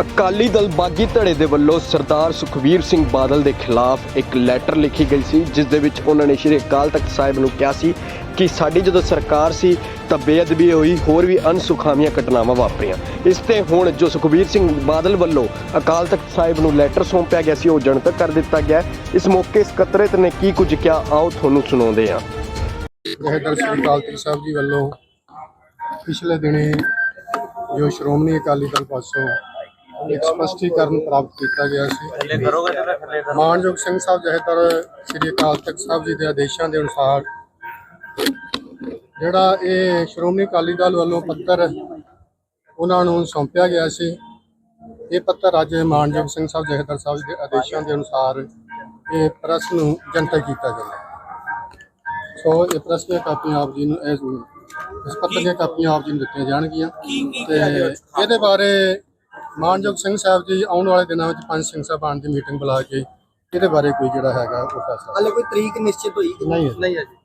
ਅਕਾਲੀ ਦਲ ਬਾਗੀ ਧੜੇ ਦੇ ਵੱਲੋਂ ਸਰਦਾਰ ਸੁਖਵੀਰ ਸਿੰਘ ਬਾਦਲ ਦੇ ਖਿਲਾਫ ਇੱਕ ਲੈਟਰ ਲਿਖੀ ਗਈ ਸੀ, ਜਿਸ ਦੇ ਵਿੱਚ ਉਹਨਾਂ ਨੇ ਸ਼੍ਰੀ ਅਕਾਲ ਤਖਤ ਸਾਹਿਬ ਨੂੰ ਕਿਹਾ ਸੀ ਕਿ ਸਾਡੀ ਜਦੋਂ ਸਰਕਾਰ ਸੀ ਤਾਂ ਬੇਅਦਬੀ ਹੋਈ, ਹੋਰ ਵੀ ਅਨਸੁਖਾਵੀਆਂ ਘਟਨਾਵਾਂ ਵਾਪਰੀਆਂ। ਇਸ ਤੇ ਹੁਣ ਜੋ ਸੁਖਵੀਰ ਸਿੰਘ ਬਾਦਲ ਵੱਲੋਂ ਅਕਾਲ ਤਖਤ ਸਾਹਿਬ ਨੂੰ ਲੈਟਰ ਸੌਂਪਿਆ ਗਿਆ ਸੀ, ਉਹ ਜਨਤਕ ਕਰ ਦਿੱਤਾ ਗਿਆ ਇਸ ਮੌਕੇ ਸਕੱਤਰੇਤ ਨੇ ਕੀ ਕੁਝ ਕਿਹਾ, ਆਓ ਤੁਹਾਨੂੰ ਸੁਣਾਉਂਦੇ ਹਾਂ। ਜਹੇਦਾਰ ਸ੍ਰੀ ਅਕਾਲ ਤਖਤ ਸਾਹਿਬ ਜੀ ਵੱਲੋਂ ਪਿਛਲੇ ਦਿਨੀ ਜੋ ਸ਼੍ਰੋਮਣੀ ਅਕਾਲੀ ਦਲ ਪਾਸੋਂ ਇੱਕ ਸਪਸ਼ਟੀਕਰਨ ਪ੍ਰਾਪਤ ਕੀਤਾ ਗਿਆ ਸੀ। ਮਾਨਯੋਗ ਸਿੰਘ ਸਾਹਿਬ ਜਹੇਦਾਰ ਸ੍ਰੀ ਅਕਾਲ ਤਖਤ ਸਾਹਿਬ ਜੀ ਦੇ ਆਦੇਸ਼ਾਂ ਦੇ ਅਨੁਸਾਰ ਜਿਹੜਾ ਇਹ ਸ਼੍ਰੋਮਣੀ ਅਕਾਲੀ ਦਲ ਵੱਲੋਂ ਪੱਤਰ ਉਹਨਾਂ ਨੂੰ ਸੌਂਪਿਆ ਗਿਆ ਸੀ ਇਹ ਪੱਤਰ ਅੱਜ ਮਾਨਯੋਗ ਸਿੰਘ ਸਾਹਿਬ ਜਹੇਦਾਰ ਸਾਹਿਬ ਜੀ ਦੇ ਆਦੇਸ਼ਾਂ ਦੇ ਅਨੁਸਾਰ ਇਹ ਪ੍ਰੈਸ ਨੂੰ ਜਨਤਕ ਕੀਤਾ ਜਾਂਦਾ ਹੈ ਸੋ ਇਹ ਪ੍ਰੈਸ ਦੀਆਂ ਕਾਪੀਆਂ ਆਪ ਜੀ ਨੂੰ ਇਸ ਇਸ ਪੱਤਰ ਦੀਆਂ ਕਾਪੀਆਂ ਆਪ ਜੀ ਨੂੰ ਦਿੱਤੀਆਂ ਜਾਣਗੀਆਂ ਤੇ ਇਹਦੇ ਬਾਰੇ ਮਾਨਯੋਗ ਸਿੰਘ ਸਾਹਿਬ ਜੀ ਆਉਣ ਵਾਲੇ ਦਿਨਾਂ ਵਿੱਚ ਪੰਜ ਸਿੰਘ ਸਾਹਿਬਾਨ ਦੀ ਮੀਟਿੰਗ ਬੁਲਾ ਕੇ ਇਹਦੇ ਬਾਰੇ ਕੋਈ ਜਿਹੜਾ ਹੈਗਾ ਉਹ ਫੈਸਲਾ ਹਾਲੇ ਕੋਈ ਤਰੀਕ ਨਿਸ਼ਚਿਤ ਹੋਈ ਕਿ ਨਹੀਂ ਹੈ। ਨਹੀਂ ਹੈ ਜੀ